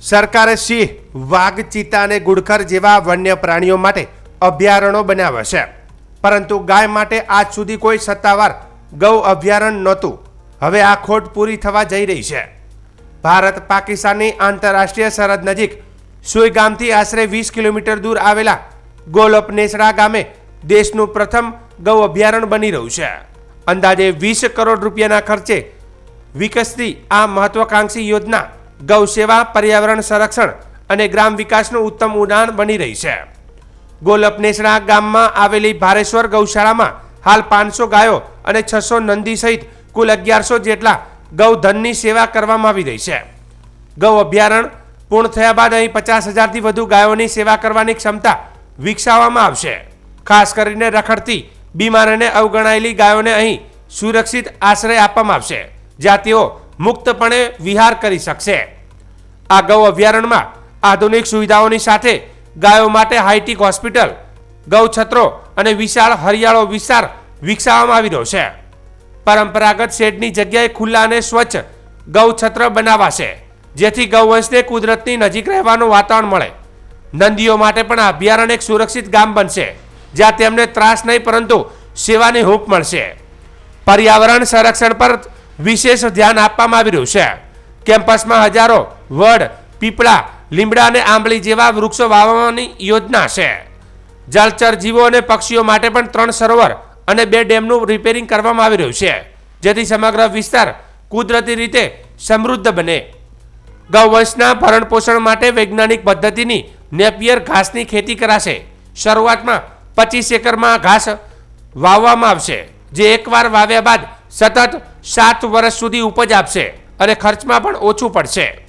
સરકારે સિંહ, વાઘ ચિત્તા અને ગુડખર જેવા વન્ય પ્રાણીઓ માટે અભયારણ્યો બનાવ્યા છે. પરંતુ ગાય માટે આજ સુધી કોઈ સત્તાવાર ગૌ અભયારણ્ય નહોતું. હવે આ ખોટ પૂરી થવા જઈ રહી છે. ભારત પાકિસ્તાનની આંતરરાષ્ટ્રીય સરહદ નજીક સુઈ ગામથી આશરે વીસ કિલોમીટર દૂર આવેલા ગોલપ નેસડા ગામે દેશનું પ્રથમ ગૌ અભયારણ્ય બની રહ્યું છે. અંદાજે વીસ કરોડ રૂપિયાના ખર્ચે વિકસતી આ મહત્વાકાંક્ષી યોજના ગૌ સેવા, પર્યાવરણ સંરક્ષણ અને ગ્રામ વિકાસનું ઉત્તમ ઉદાહરણ બની રહી છે. ગોલપ નેસડા ગામમાં આવેલી ભારેશ્વર ગૌશાળામાં હાલ પાંચસો ગાયો અને છસો નંદી સહિત કુલ અગિયારસો જેટલા ગૌધનની સેવા કરવામાં આવી રહી છે. ગૌ અભયારણ્ય પૂર્ણ થયા બાદ અહીં પચાસ હજારથી વધુ ગાયોની સેવા કરવાની ક્ષમતા વિકસાવવામાં આવશે. ખાસ કરીને રખડતી, બીમાર અને અવગણાયેલી ગાયોને અહીં સુરક્ષિત આશ્રય આપવામાં આવશે, જ્યાં તેઓ મુક્તપણે વિહાર કરી શકશે. આ ગૌ અભયારણ્યમાં આધુનિક સુવિધાઓની સાથે ગાયો માટે હાઈટેક હોસ્પિટલ ગૌછત્રો અને વિશાળ હરિયાળો વિસ્તાર વિકસાવવામાં આવી રહ્યો છે. પરંપરાગત શેડની જગ્યાએ ખુલ્લા અને સ્વચ્છ ગૌછત્ર બનાવાશે, જેથી ગૌવંશને કુદરતની નજીક રહેવાનું વાતાવરણ મળે. નંદીઓ માટે પણ આ અભયારણ્ય એક સુરક્ષિત ગામ બનશે, જ્યાં તેમને ત્રાસ નહીં પરંતુ સેવાની હૂંફ મળશે. પર્યાવરણ સંરક્ષણ પર વિશેષ ધ્યાન આપવામાં આવી રહ્યું છે. કેમ્પસમાં હજારો વડ, પીપળા, લીમડા અને આંબલી જેવા વૃક્ષો વાવવાની યોજના છે. જળચર જીવો અને પક્ષીઓ માટે પણ ત્રણ સરોવર અને બે ડેમનું રિપેરિંગ કરવામાં આવી રહ્યું છે. જેથી સમગ્ર વિસ્તાર કુદરતી રીતે સમૃદ્ધ બને. ગૌવંશના ભરણ પોષણ માટે વૈજ્ઞાનિક પદ્ધતિની નેપિયર ઘાસની ખેતી કરાશે. શરૂઆતમાં પચીસ એકરમાં ઘાસ વાવવામાં આવશે, જે એકવાર વાવ્યા બાદ સતત સાત વર્ષ સુધી ઉપજ આપશે અને ખર્ચમાં પણ ઓછું પડશે.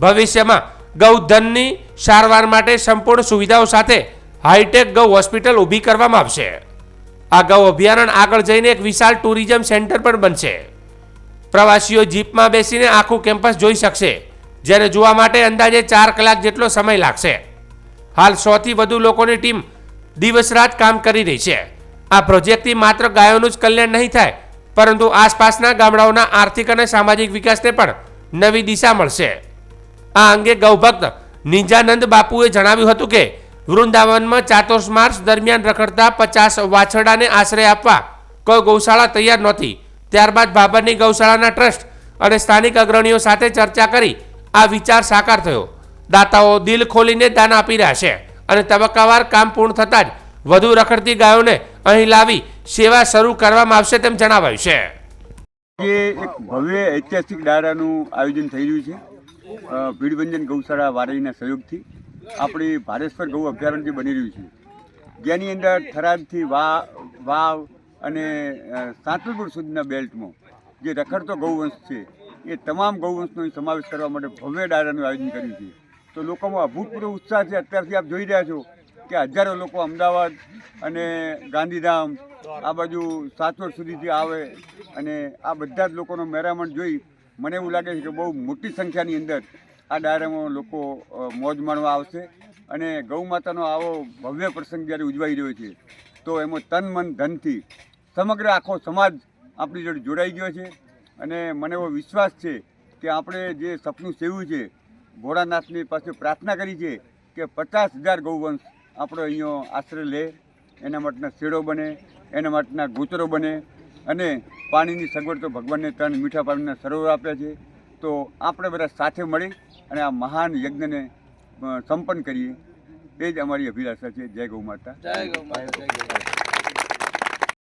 ભવિષ્યમાં ગૌધનની સારવાર માટે સંપૂર્ણ સુવિધાઓ સાથે હાઈટેક ગૌ હોસ્પિટલ ઊભી કરવામાં આવશે. આ ગૌ અભયારણ્ય આગળ જઈને એક વિશાળ ટુરિઝમ સેન્ટર પણ બનશે. પ્રવાસીઓ જીપમાં બેસીને આખું કેમ્પસ જોઈ શકશે, જેને જોવા માટે અંદાજે ચાર કલાક જેટલો સમય લાગશે. હાલ સોથી વધુ લોકોની ટીમ દિવસ રાત કામ કરી રહી છે. આ પ્રોજેક્ટથી માત્ર ગાયોનું જ કલ્યાણ નહીં થાય, પરંતુ આસપાસના ગામડાઓના આર્થિક અને સામાજિક વિકાસને પણ નવી દિશા મળશે. આ અંગે ગૌભક્ત નિંજાનંદ બાપુએ જણાવ્યું હતું કે, વૃંદાવનમાં ચાતુર્સ માર્ચ દરમિયાન રખડતા પચાસ વાછરડાને આશ્રય આપવા કોઈ ગૌશાળા તૈયાર નહોતી. ત્યારબાદ ભાભરની ગૌશાળાના ટ્રસ્ટ અને સ્થાનિક અગ્રણીઓ સાથે ચર્ચા કરી આ વિચાર સાકાર થયો. દાતાઓ દિલ ખોલીને દાન આપી રહ્યા છે અને તબક્કાવાર કામ પૂર્ણ થતાં જ વધુ રખડતી ગાયોને અહીં લાવી સેવા શરૂ કરવામાં આવશે તેમ જણાવાયું છે. ભવ્ય ઐતિહાસિક ડાયરાનું આયોજન થઈ રહ્યું છે. ભીડભંજન ગૌશાળા વારઈના સહયોગથી આપણી ભારેશ્વર ગૌ અભયારણ્ય બની રહ્યું છે. જેની અંદર થરાદથી વા, વાવ અને સાંતલપુર સુધીના બેલ્ટમાં જે રખડતો ગૌવંશ છે, એ તમામ ગૌવંશનો સમાવેશ કરવા માટે ભવ્ય ડાયરાનું આયોજન કર્યું છે. તો લોકોમાં અભૂતપૂર્વ ઉત્સાહ છે. અત્યારથી આપ જોઈ રહ્યા છો કે હજારો લોકો અમદાવાદ અને ગાંધીધામ આ બાજુ સાતવડ સુધીથી આવે અને આ બધા જ લોકોનો મેરામણ જોઈ મને એવું લાગે છે કે બહુ મોટી સંખ્યાની અંદર આ ડાયરામાં લોકો મોજ માણવા આવશે અને ગૌ માતાનો આવો ભવ્ય પ્રસંગ જ્યારે ઉજવાઈ રહ્યો છે, તો એમાં તન, મન, ધનથી સમગ્ર આખો સમાજ આપણી જોડે જોડાઈ ગયો છે અને મને એવો વિશ્વાસ છે કે આપણે જે સપનું સેવ્યું છે, ભોળાનાથની પાસે પ્રાર્થના કરી છે કે પચાસ હજાર ગૌવંશ આપણો અહીંયા આશ્રય લે, એના માટેના શેડો બને, એના માટેના ગોચરો બને અને પાણીની સગવડ તો ભગવાનને ત્રણ મીઠા પાણીના સરોવર આપ્યા છે. તો આપણે બધા સાથે મળી અને આ મહાન યજ્ઞને સંપન્ન કરીએ. એ જ અમારી અભિલાષા છે. જય ગૌ માતા. જય ગૌ માતા, જય ગૌ